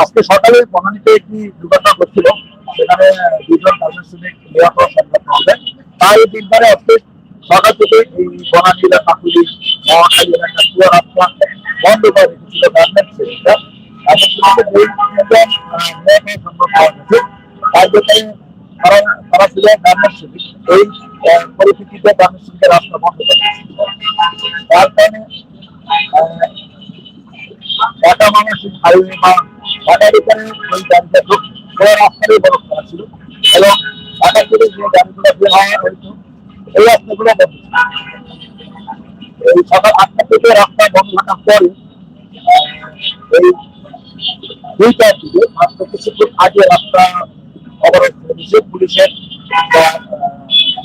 আজকে সকালে বনানীতে একটি দুর্ঘটনা ঘটছিল। সেখানে দুজন গার্মেন্টস শ্রমিক নিহত সংবাদ পাওয়া যায়। তাই দিনবারে আজকে সকাল থেকে এই বনানী এলাকা কাপুরি মহাখালী এলাকা রাস্তা বন্ধ করে রেখেছিল তাই জন্য তারা তারা ছিল গার্মেন্টস শ্রমিক এই আহ, পরিস্থিতিতে গার্মেন্টস শ্রমিকের রাস্তা বন্ধ করে দিয়েছিল। তার কারণে আহ, ঢাকা মানসিক হাইওয়ে বা ঢাকার ভিতরে ওই গাড়িটা খুব বড় রাস্তারই বড় করা ছিল এবং ঢাকা থেকে যে গাড়িগুলো বের হওয়া হয়েছে এই রাস্তাগুলো বন্ধ ছিল। এই সকাল আটটা থেকে রাস্তা বন্ধ থাকার পরে আহ, এই দুইটার দিকে মাত্র কিছুক্ষণ আগে রাস্তা অবরোধ করে দিয়েছে পুলিশের বা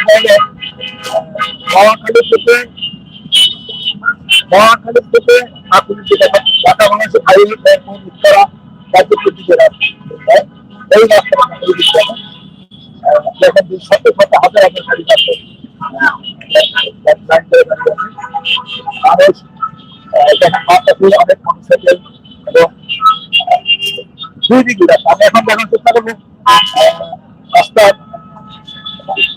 তাহলে মহাখালী থেকে মহাখালী থেকে আপনি যেটা ঢাকা মানুষের হাইওয়ে এয়ারপোর্ট মানুষ অনেক মোটরসাইকেল এবং দুই এখন দেখার চেষ্টা করব রাস্তার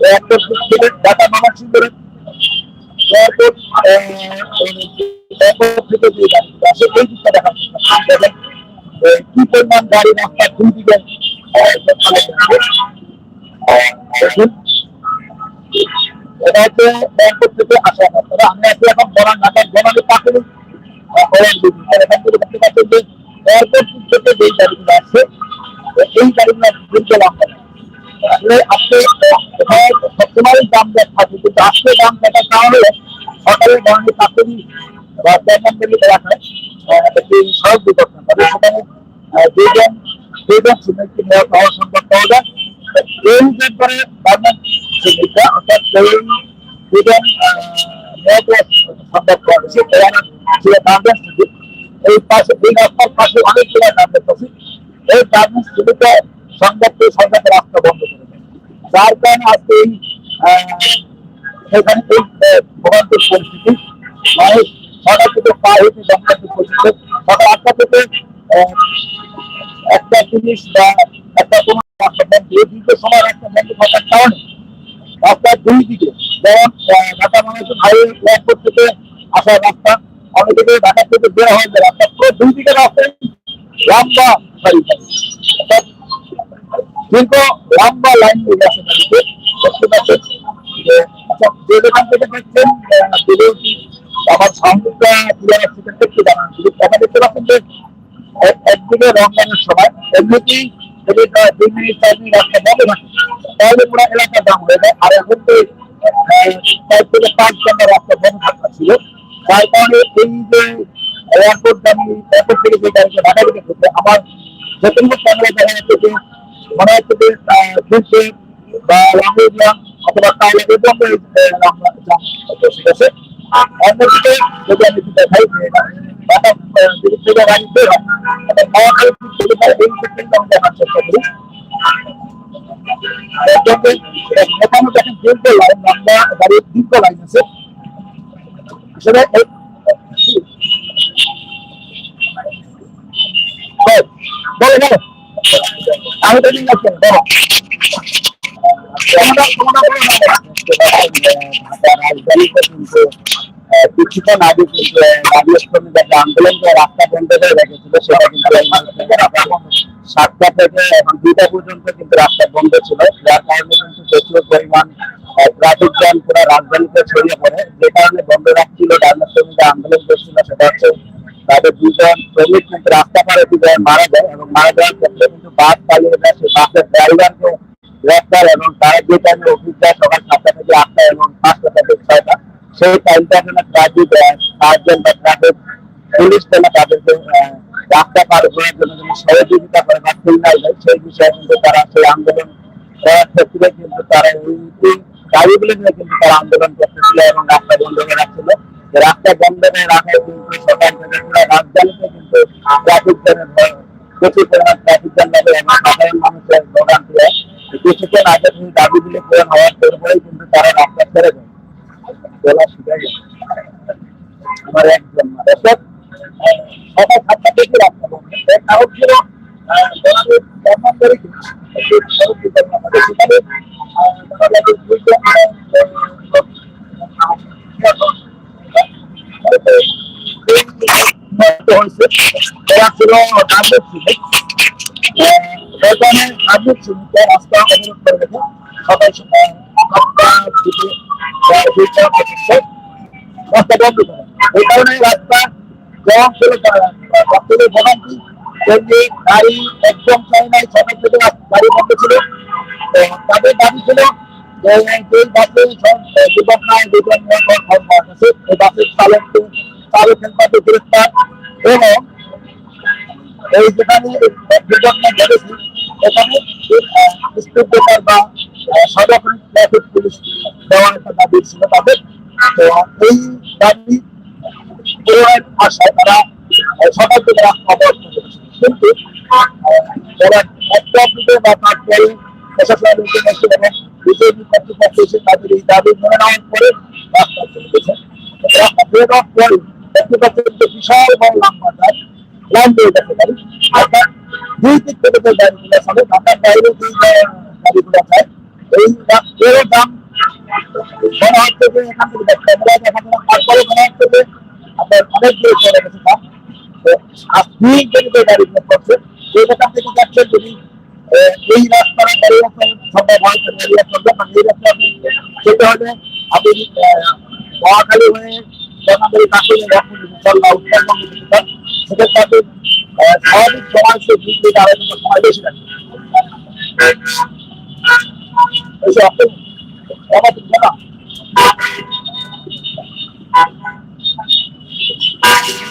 এয়ারপোর্ট থেকে ঢাকা চলে দেখুন এটা হচ্ছে ব্যাংকক থেকে আসা রাস্তা আছি এখন বনান, ঢাকার বনানি দিদি এখান থেকে দেখতে পাচ্ছেন যে যেই গাড়িগুলো আসছে, এই গাড়িগুলো লম্বা না। আসলে আসলে দাম দেখার কারণে সকালে বনানি পাকুড়ি বা ব্যাংকক এলাকায় আহ, একটি সড়ক দুর্ঘটনা তবে সেখানে আহ, দুইজন দুইজন শ্রমিককে নিহত হওয়ার সংবাদ পাওয়া যায়। এই ব্যাপারে গার্মেন্ট শ্রমিকরা অর্থাৎ এই দুজন নিহত সংবাদ পাওয়া গেছে ছিল গার্মেন্টস শ্রমিক এই পাশে এই রাস্তার পাশে সরকারের রাস্তা বন্ধ করে যার কারণে আজকে এই আহ, ভোগান্তির পরিস্থিতি মানুষ সকাল থেকে পা হেঁটে জঙ্গলের পরিস্থিতি সকাল আটটা থেকে একটা বা একটা কোনো রাস্তা বন্ধ এই দুটো সময় রাস্তা বন্ধ থাকার কারণে দুই দিকে যেমন ঢাকা মানুষের হাইওয়ে এয়ারপোর্ট থেকে আসার রাস্তা অনেকে ঢাকা থেকে বের হয়ে যায় রাস্তা পুরো দুই দিকে রাস্তায় লম্বা অর্থাৎ দীর্ঘ লম্বা লাইন দেখতে পাচ্ছেন যে দোকান থেকে দেখছেন আমার যে সময় এমনিতেই যদি দুই মিনিট ছিল তার কারণে এই যে এয়ারপোর্ট আমি এয়ারপোর্ট যে আমার ক্যামেরা দেখা যাচ্ছে যে মনে হচ্ছে যে ঘুরছে বা অথবা তাহলে ঠিক আছে অন্যদিকে যদি আমি দেখাই আমি লম্বা গাড়ির আছে আসলে এই বল, বলো বলো আমি তো নিয়ে যাচ্ছি বলো তোমরা তোমরা বলো না ঢাকা রাজধানীতে কিন্তু আহ, কিছুক্ষণ আগে কিন্তু আন্দোলন করে রাস্তা বন্ধ করে রেখেছিল সেটা কিন্তু সাতটা থেকে এখন দুইটা পর্যন্ত কিন্তু রাস্তা বন্ধ ছিল যার কারণে কিন্তু প্রচুর পরিমাণ ট্রাফিক জ্যাম পুরো রাজধানীতে ছড়িয়ে পড়ে যে কারণে বন্ধ রাখছিল গার্মেন্টস শ্রমিকরা আন্দোলন করছিল সেটা হচ্ছে তাদের দুজন শ্রমিক কিন্তু রাস্তা পারে দুজন মারা যায় এবং মারা যাওয়ার ক্ষেত্রে কিন্তু বাস চালিয়ে যায় সেই বাসের ড্রাইভারকে গ্রেফতার এবং তারা যে টাইমে অফিস যায় সকাল সাতটা থেকে আটটা এবং পাঁচটা থেকে ছয়টা সেই টাইমটা এখানে ট্রাফিক সাতজন বা ট্রাফিক, পুলিশ যেন তাদেরকে রাস্তা পার করার জন্য যেন সহযোগিতা করে বা সিগন্যাল দেয় সেই বিষয়ে কিন্তু তারা সেই আন্দোলন করার ক্ষেত্রে কিন্তু তারা এই দাবিগুলো নিয়ে কিন্তু তারা আন্দোলন করতেছিল এবং রাস্তা বন্ধ করে রাখছিল। রাস্তা বন্ধ করে রাখায় কিন্তু সকাল থেকে পুরো রাজধানীতে কিন্তু ট্রাফিক জ্যামের প্রচুর পরিমাণ ট্রাফিক জ্যাম লাগে এবং সাধারণ মানুষের ভোগান্তি হয়। কিছুক্ষণ আগে কিন্তু দাবিগুলো পূরণ হওয়ার পরেই কিন্তু তারা রাস্তা ছেড়ে দেয় বলা শিখে গেছে আমার একজন দর্শক সকাল সাতটা থেকে রাস্তা বন্ধ এর কারণ ছিল আহ, আমাদের বর্তমান করে কি একটু সড়ক দুর্ঘটনা ঘটে। সেখানে আহ, দেখা যায় যে দুইজন, আহ, মৃত্যু হয়েছে এরা ছিল নাগরিক ছিল সেখানে রাস্তা অবরোধ করে রেখে সকাল সকাল সাতটা থেকে রাস্তা বন্ধ করে। এই কারণে রাস্তা জম ছিল ভক্তদের ভোগান্তি তেমনি গাড়ি একদম চাই নাই সকাল থেকে গাড়ি বন্ধ ছিল। তাদের দাবি ছিল যেই বাসে দুর্ঘটনায় পাওয়া গেছে এই এবং এই যেখানে দুর্ঘটনা ঘটেছে এখানে স্পিড ব্রেকার বা সর্বক্ষণ ট্রাফিক পুলিশ দেওয়ার একটা দাবি ছিল তাদের। তো এই দাবি পূরণের আশায় তারা সকাল থেকে রাস্তা অবরোধ করেছে। কিন্তু যারা একটা দিকে বা তারপরে প্রশাসনের লোকজন এসে এবং বিজেপি তাদের এই দাবি মেনে নেওয়ার পরে রাস্তা চলে গেছে। রাস্তা দেওয়ার পরে পাচ্ছেন যে বিশাল বড় লম্বা যায় লাইন দিয়ে গেছে গাড়ি অর্থাৎ দুই দিক থেকে যে গাড়িগুলো গাড়িগুলো এই মনে হচ্ছে এখান থেকে থেকে তারপরে মনে হচ্ছে আপনার অনেক দূরে দাম। তো আপনি যদি যে গাড়িগুলো করছে সেই এখান থেকে যাচ্ছেন যদি এই রাস্তার গাড়ি রাস্তা সম্ভব হয় এই রাস্তা মানে এই রাস্তা আপনি যেতে হলে হয়ে জনাদের কাছে সেক্ষেত্রে স্বাভাবিক সময় সে দুই থেকে আড়াই সময় বেশি আমাদের জানা